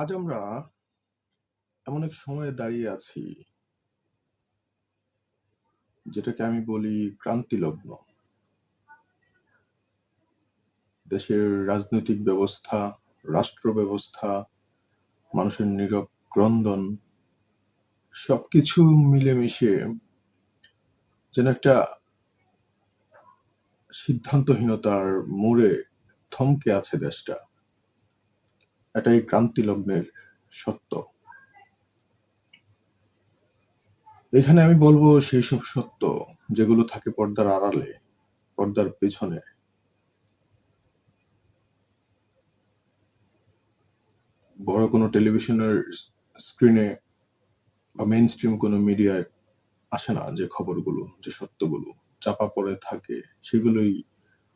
আজ আমরা এমন এক সময়ে দাঁড়িয়ে আছি যেটাকে আমি বলি ক্রান্তিলগ্ন। দেশের রাজনৈতিক ব্যবস্থা রাষ্ট্র ব্যবস্থা মানুষের নীরব ক্রন্দন, সবকিছু মিলেমিশে যেন একটা সিদ্ধান্তহীনতার মোড়ে থমকে আছে দেশটা। এটাই ক্রান্তিলগ্নের সত্য। এখানে আমি বলব সেই সব সত্য যেগুলো থাকে পর্দার আড়ালে, পর্দার পেছনে। বড় কোনো টেলিভিশনের স্ক্রিনে বা মেইন স্ট্রিম কোনো মিডিয়ায় আসে না যে খবরগুলো, যে সত্যগুলো। চাপা পড়ে থাকে, সেগুলোই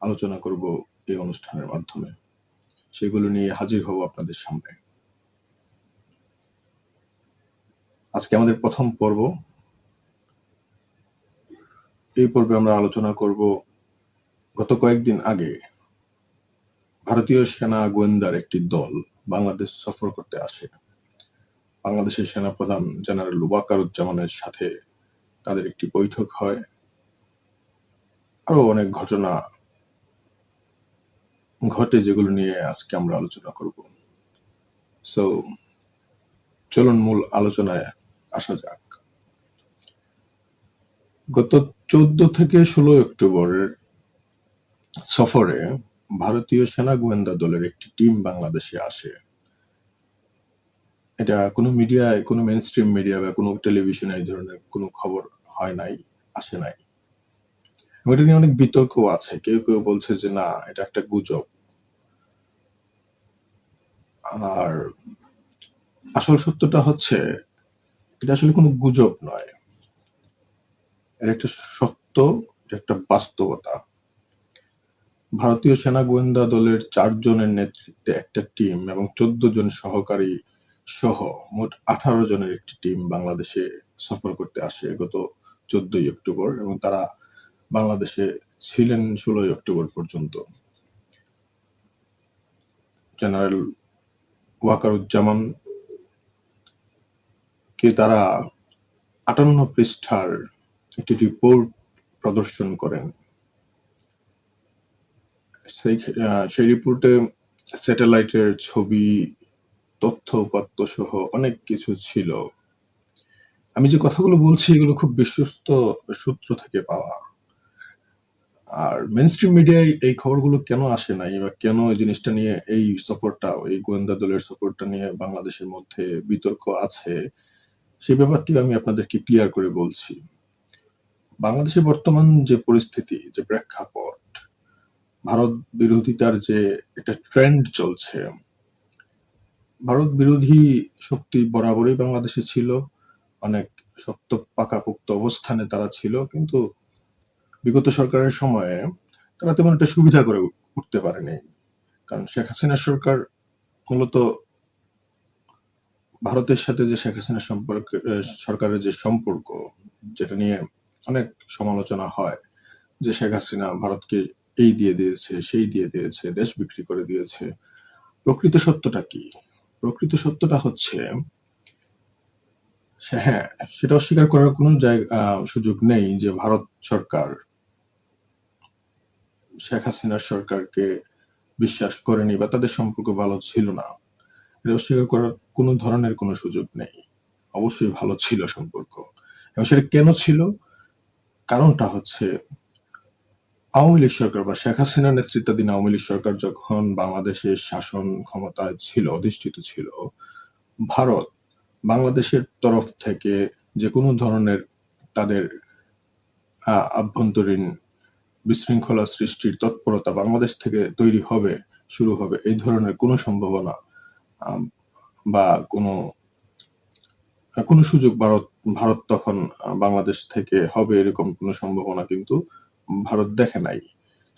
আলোচনা করব এই অনুষ্ঠানের মাধ্যমে। সেগুলো নিয়ে হাজির হব আপনাদের সামনে। আজকে আমাদের প্রথম পর্ব। এই পর্বে আমরা আলোচনা করব গত কয়েকদিন আগে ভারতীয় সেনা গোয়েন্দার একটি দল বাংলাদেশ সফর করতে আসে। বাংলাদেশের সেনাপ্রধান জেনারেল ওয়াকারুজ্জামানের সাথে তাদের একটি বৈঠক হয়। আরও অনেক ঘটনা ঘটে যেগুলো নিয়ে আজকে আমরা আলোচনা করব। সো চলুন মূল আলোচনায় আসা যাক। গত চোদ্দ থেকে ষোলো অক্টোবরের সফরে ভারতীয় সেনা গোয়েন্দা দলের একটি টিম বাংলাদেশে আসে। এটা কোনো মিডিয়ায়, কোনো মেন স্ট্রিম মিডিয়া বা কোনো টেলিভিশনে এই ধরনের কোনো খবর হয় নাই, আসে নাই। এটা নিয়ে অনেক বিতর্ক আছে। কেউ কেউ বলছে যে, না, এটা একটা গুজব। আর আসল সত্যটা হচ্ছে, এটা আসলে কোনো গুজব নয়। এটা একটা সত্য একটা বাস্তবতা। ভারতীয় সেনা গোয়েন্দা দলের চারজনের নেতৃত্বে একটা টিম এবং চোদ্দ জন সহকারী সহ মোট আঠারো জনের একটি টিম বাংলাদেশে সফর করতে আসে গত চোদ্দই অক্টোবর এবং তারা বাংলাদেশে ছিলেন ষোলোই অক্টোবর পর্যন্ত। জেনারেল ওয়াকারুজ্জামান কে তারা আটান্ন পৃষ্ঠার একটি রিপোর্ট প্রদর্শন করেন। সেই সেই রিপোর্টে স্যাটেলাইটের ছবি, তথ্য উপাত্ত সহ অনেক কিছু ছিল। আমি যে কথাগুলো বলছি এগুলো খুব বিশ্বস্ত সূত্র থেকে পাওয়া। আর মেন স্ট্রিম মিডিয়ায় এই খবরগুলো কেন আসে নাই বা কেন এই জিনিসটা নিয়ে, এই সফরটা, এই গোয়েন্দা দলের সফরটা নিয়ে বাংলাদেশের মধ্যে বিতর্ক আছে সেই ব্যাপারটি আমি আপনাদেরকে ক্লিয়ার করে বলছি। বাংলাদেশের বর্তমান যে পরিস্থিতি, যে প্রেক্ষাপট, ভারত বিরোধিতার যে একটা ট্রেন্ড চলছে, ভারত বিরোধী শক্তি বরাবরই বাংলাদেশে ছিল, অনেক শক্ত পাকাপোক্ত অবস্থানে তারা ছিল, কিন্তু বিগত সরকারের সময়ে তারা তেমন একটা সুবিধা করে উঠতে পারেনি। কারণ শেখ হাসিনা সরকার মূলত ভারতের সাথে যে শেখ হাসিনা সম্পর্ক সরকারের যে সম্পর্ক, যেটা নিয়ে অনেক সমালোচনা হয়, যে শেখ হাসিনা ভারতকে এই দিয়ে দিয়েছে, সেই দিয়ে দিয়েছে, দেশ বিক্রি করে দিয়েছে। প্রকৃত সত্যটা কি? প্রকৃত সত্যটা হচ্ছে হ্যাঁ সেটা অস্বীকার করার কোনো জায়গা সুযোগ নেই যে ভারত সরকার শেখ হাসিনার সরকারকে বিশ্বাস করেনি বা তাদের সম্পর্ক ভালো ছিল না, এটা অস্বীকার করার কোনো ধরনের কোনো সুযোগ নেই। অবশ্যই ভালো ছিল সম্পর্ক। এবং সেটা কেন ছিল? কারণটা হচ্ছে আওয়ামী লীগ সরকার বা শেখ হাসিনার নেতৃত্বাধীন আওয়ামী লীগ সরকার যখন বাংলাদেশের শাসন ক্ষমতায় ছিল, অধিষ্ঠিত ছিল, ভারত বাংলাদেশের তরফ থেকে যে কোনো ধরনের তাদের আভ্যন্তরীণ বিশৃঙ্খলা সৃষ্টির তৎপরতা বাংলাদেশ থেকে তৈরি হবে, শুরু হবে এই ধরনের কোনো সম্ভাবনা বা কোনো কোনো সুযোগ ভারত ভারত তখন বাংলাদেশ থেকে হবে এরকম কোনো সম্ভাবনা কিন্তু ভারত দেখে নাই।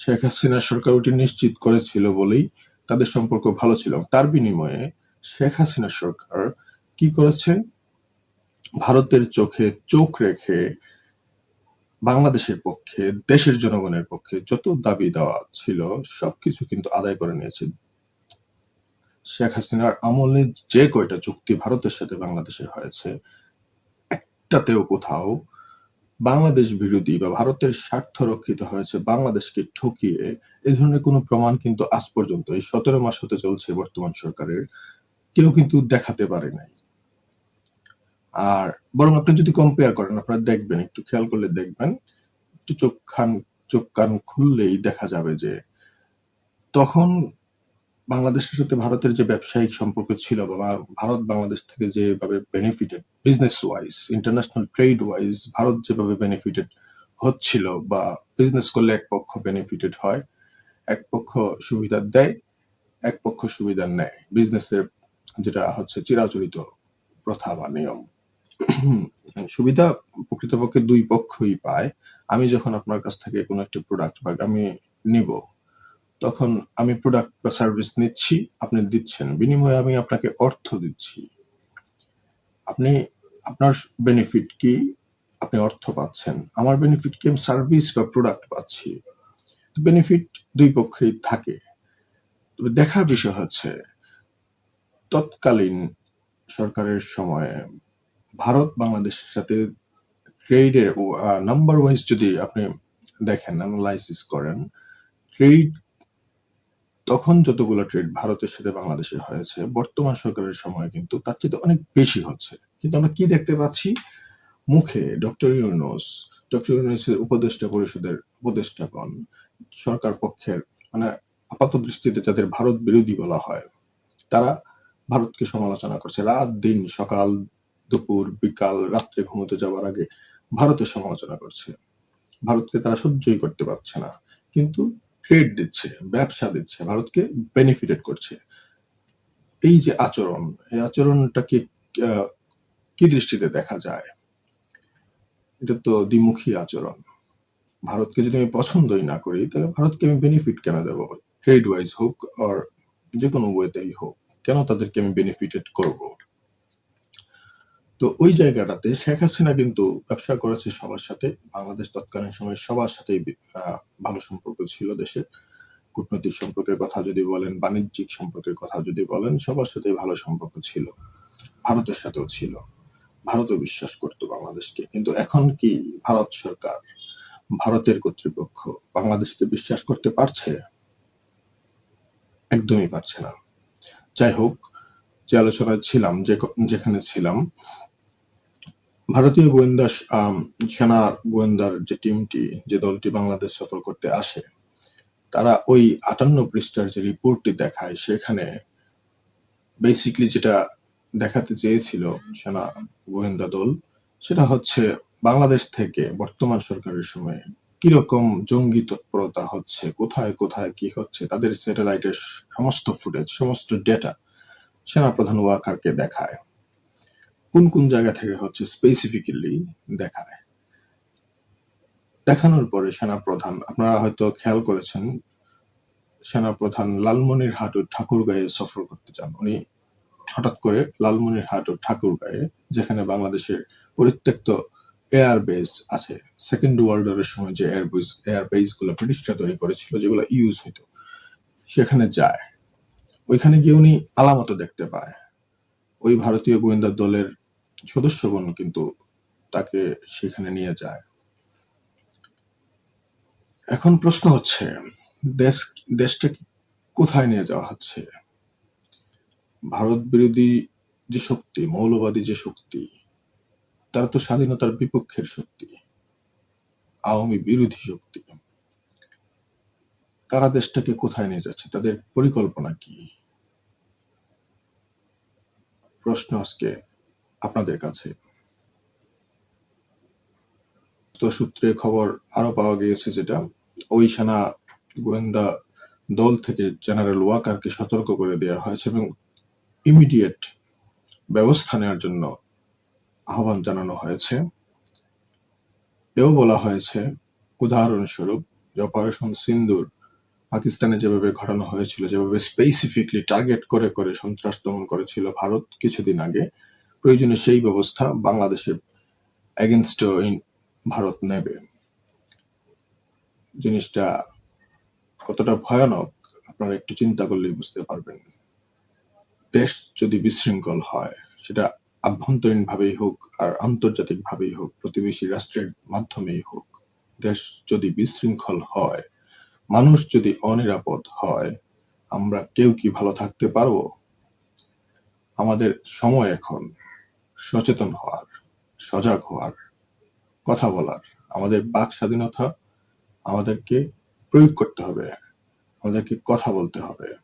শেখ হাসিনা সরকার ওটি নিশ্চিত করেছিল বলেই তাদের সম্পর্ক ভালো ছিল। তার বিনিময়ে শেখ হাসিনা সরকার কি করেছে? ভারতের চোখে চোখ রেখে বাংলাদেশের পক্ষে, দেশের জনগণের পক্ষে যত দাবি দেওয়া ছিল, সবকিছু কিন্তু আদায় করে নিয়েছে। শেখ হাসিনার আমলে যে কয়টা চুক্তি ভারতের সাথে বাংলাদেশের হয়েছে, একটাতেও কোথাও বাংলাদেশ বিরোধী বা ভারতের স্বার্থ রক্ষিত হয়েছে, বাংলাদেশকে ঠকিয়ে এ ধরনের কোনো প্রমাণ কিন্তু আজ পর্যন্ত এই সতেরো মাস হতে চলছে বর্তমান সরকারের, কেউ কিন্তু দেখাতে পারে নাই। আর বরং আপনি যদি কম্পেয়ার করেন, আপনারা দেখবেন, একটু খেয়াল করলে দেখবেন, একটু চোখ খান, চোখ কান খুললেই দেখা যাবে যে তখন বাংলাদেশের সাথে ভারতের যে ব্যবসায়িক সম্পর্ক ছিল বা ভারত বাংলাদেশ থেকে যেভাবে benefited business wise international trade wise Bharat যেভাবে বেনিফিটেড হচ্ছিল বা বিজনেস করলে এক পক্ষ বেনিফিটেড হয়, এক পক্ষ সুবিধা দেয়, এক পক্ষ সুবিধা নেয়। বিজনেসের যেটা হচ্ছে চিরাচরিত প্রথা বা নিয়ম। সুবিধা প্রকৃতপক্ষে দুই পক্ষই পায়। আমি যখন আপনার কাছ থেকে কোনো একটা প্রোডাক্ট বা আমি নিব, তখন আমি প্রোডাক্ট বা সার্ভিস নিচ্ছি, আপনি দিচ্ছেন। বিনিময়ে আমি আপনাকে অর্থ দিচ্ছি। আপনি, আপনার বেনিফিট কি? আপনি অর্থ পাচ্ছেন। আমার বেনিফিট কি? আমি সার্ভিস বা প্রোডাক্ট পাচ্ছি। বেনিফিট দুই পক্ষেই থাকে। তবে দেখার বিষয় হচ্ছে, তৎকালীন সরকারের সময়ে ভারত বাংলাদেশের সাথে ট্রেডের নাম্বার ওয়াইজ যদি আপনি দেখেন অ্যানালাইসিস করেন ট্রেড তখন যতগুলো ট্রেড ভারতের সাথে বাংলাদেশের হয়েছে, বর্তমান সরকারের সময় কিন্তু তার চেয়ে অনেক বেশি হচ্ছে। কিন্তু আমরা কি দেখতে পাচ্ছি? মুখে ডক্টর ইউনুস ডক্টর ইউনুসের উপদেষ্টা পরিষদের উপদেষ্টাগণ, সরকার পক্ষের মানে আপাত দৃষ্টিতে যাদের ভারত বিরোধী বলা হয়, তারা ভারতকে সমালোচনা করছে। রাত দিন সকাল দুপুর, বিকাল, রাত্রে ঘুমোতে যাওয়ার আগে ভারতের সমালোচনা করছে। ভারতকে তারা সহ্যই করতে পারছে না, কিন্তু ট্রেড দিচ্ছে, ব্যবসা দিচ্ছে, ভারতকে বেনিফিটেড করছে। এই যে আচরণ, এই আচরণটাকে কি দৃষ্টিতে দেখা যায়? এটা তো দ্বিমুখী আচরণ। ভারতকে যদি আমি পছন্দই না করি, তাহলে ভারতকে আমি বেনিফিট কেন দেব? ট্রেড ওয়াইজ হোক আর যে কোনো ওয়েতেই হোক, কেন তাদেরকে আমি বেনিফিটেড করব? তো ওই জায়গাটাতে শেখ হাসিনা কিন্তু ব্যবসা করেছে সবার সাথে। বাংলাদেশ তৎকালীন সময় সবার সাথেই ভালো সম্পর্ক ছিল দেশের কূটনৈতিক সম্পর্কের কথা যদি বলেন, বাণিজ্যিক সম্পর্কের কথা যদি বলেন, সবার সাথেই ভালো সম্পর্ক ছিল। ভারতের সাথেও ছিল। ভারতও বিশ্বাস করতো বাংলাদেশকে। কিন্তু এখন কি ভারত সরকার, ভারতের কর্তৃপক্ষ বাংলাদেশকে বিশ্বাস করতে পারছে? একদমই পারছে না। যাই হোক, যে আলোচনায় ছিলাম যেখানে ছিলাম ভারতীয় গোয়েন্দা সেনা গোয়েন্দার যে টিমটি, যে দলটি বাংলাদেশ সফর করতে আসে, তারা ওই আটান্ন পৃষ্ঠার যে রিপোর্টটি দেখায়, সেখানে বেসিকলি যেটা দেখাতে চেয়েছিল সেনা গোয়েন্দা দল, সেটা হচ্ছে বাংলাদেশ থেকে বর্তমান সরকারের সময়ে কীরকম জঙ্গি তৎপরতা হচ্ছে, কোথায় কোথায় কি হচ্ছে, তাদের স্যাটেলাইটের সমস্ত ফুটেজ সমস্ত ডেটা সেনা সেনাপ্রধান ওয়াকারকে দেখায়। কোন কোন জায়গা থেকে হচ্ছে স্পেসিফিক্যালি দেখায়? দেখানোর পরে সেনাপ্রধান, আপনারা হয়তো খেয়াল করেছেন, সেনাপ্রধান লালমনির হাট ও ঠাকুরগাঁয়ে সফর করতে চান। উনি হঠাৎ করে লালমনির হাট ও ঠাকুরগাঁয়ে, যেখানে বাংলাদেশের পরিত্যক্ত এয়ার বেস আছে সেকেন্ড ওয়ার্ল্ড ওয়ারের সময় যে এয়ার বেস এয়ার বেসগুলো ব্রিটিশরা তৈরি করেছিল, যেগুলো ইউজ হইতো, সেখানে যায়। ওইখানে গিয়ে উনি আলামত দেখতে পায়। ওই ভারতীয় গোয়েন্দা দলের সদস্যগণ কিন্তু তাকে সেখানে নিয়ে যায়। এখন প্রশ্ন হচ্ছে, দেশ দেশটাকে কোথায় নিয়ে যাওয়া হচ্ছে? ভারত বিরোধী যে শক্তি, মৌলবাদী যে শক্তি, তারা তো স্বাধীনতার বিপক্ষের শক্তি, আওয়ামী বিরোধী শক্তি। তারা দেশটাকে কোথায় নিয়ে যাচ্ছে? তাদের পরিকল্পনা কি? প্রশ্ন আজকে আপনাদের কাছে। তো সূত্রে খবর আরও পাওয়া গিয়েছে যেটা ওই সেনা গোয়েন্দা দল থেকে জেনারেল ওয়াকারকে সতর্ক করে দেওয়া হয়েছে এবং ইমিডিয়েট ব্যবস্থা নেওয়ার জন্য আহ্বান জানানো হয়েছে। এও বলা হয়েছে, উদাহরণস্বরূপ যে অপারেশন সিন্দুর পাকিস্তানে যেভাবে ঘটানো হয়েছিল, যেভাবে স্পেসিফিকলি টার্গেট করে করে সন্ত্রাস দমন করেছিল ভারত কিছুদিন আগে প্রয়োজনে সেই ব্যবস্থা বাংলাদেশের এগেনস্ট ভারত নেবে জিনিসটা কতটা ভয়ানক আপনারা একটু চিন্তা করলেই বুঝতে পারবেন দেশ যদি বিশৃঙ্খল হয় সেটা আভ্যন্তরীণভাবেই হোক আর আন্তর্জাতিকভাবেই হোক, প্রতিবেশী রাষ্ট্রের মাধ্যমেই হোক, দেশ যদি বিশৃঙ্খল হয়, মানুষ যদি অনিরাপদ হয়, আমরা কেউ কি ভালো থাকতে পারব? আমাদের সময় এখন সচেতন হওয়ার, সজাগ হওয়ার, কথা বলার। আমাদের বাক স্বাধীনতা আমাদেরকে প্রয়োগ করতে হবে। আমাদেরকে কথা বলতে হবে।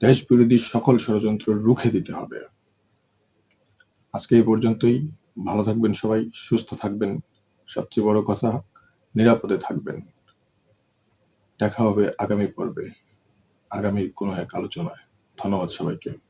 দেশ বিরোধী সকল ষড়যন্ত্র রুখে দিতে হবে। আজকে এই পর্যন্তই। ভালো থাকবেন সবাই, সুস্থ থাকবেন। সবচেয়ে বড় কথা নিরাপদে থাকবেন। দেখা হবে আগামী পর্বে, আগামীর কোনো এক আলোচনায়। ধন্যবাদ সবাইকে।